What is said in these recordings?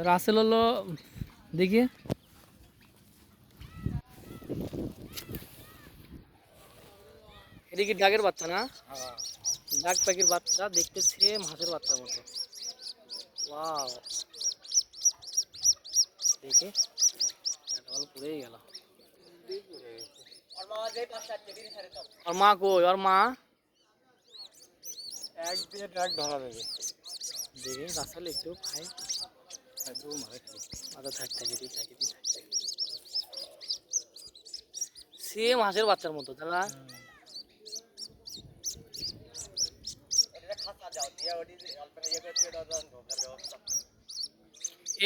রাসেল হলো দেখি এদিকে ডাকের বাচ্চা না ডাক পাখির বাচ্চা দেখতে সেম হাঁসের বাচ্চার মতো ওয়াও দেখি এটা হলো পুড়েই গেল আর মা কই আর মা এক দিয়ে ট্রাক ধরা দেবে দেখি রাসেল একটু খাই সেম হাঁসের বাচ্চার মতো তাহলে?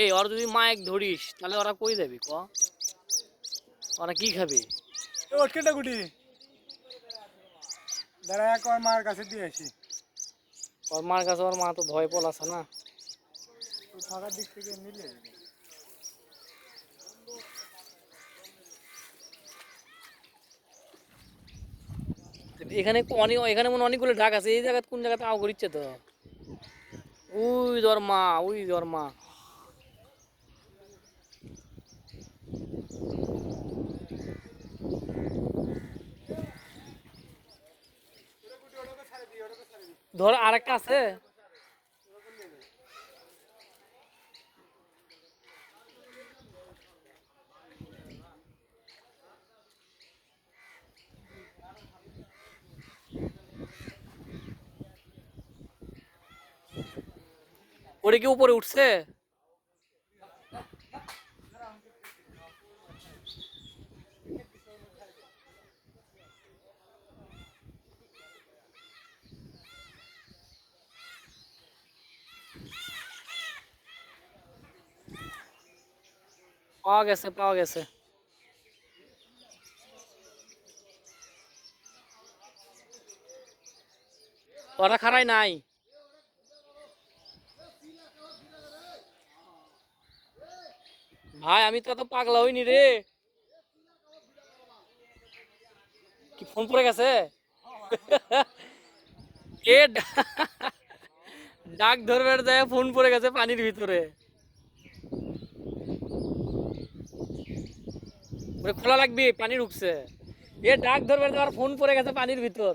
এই ওরা যদি মাইক ধরিস তাহলে ওরা কই যাবি ক? ওরা কি খাবে? ওটকেটা গুটি। দাঁড়া এক ওর মার কাছে দিয়ে আসি। ওর মার কাছে ওর মা তো ভয় পলাছে না? থাকার দিক থেকে মিলে এখানে অনেক, এখানে মনে অনেকগুলো ঢাক আছে, এই জায়গায়, কোন জায়গাতে আও করিচ্ছে তো? ওই তোর মা ওই তোর মা। ধর আরেকটা আছে। ওরে কি উপরে উঠছে পাওয়া গেছে পাওয়া গেছে ওরা খারাই নাই ভাই, আমি তো এত পাগলা হইনি রে। কি ফোন পড়ে গেছে? এ ডাক ধরবে যায়, ফোন পড়ে গেছে পানির ভিতরে। খোলা লাগবে, পানি ঢুকছে। এ, ডাক ধরবে যাওয়ার ফোন পড়ে গেছে পানির ভিতর।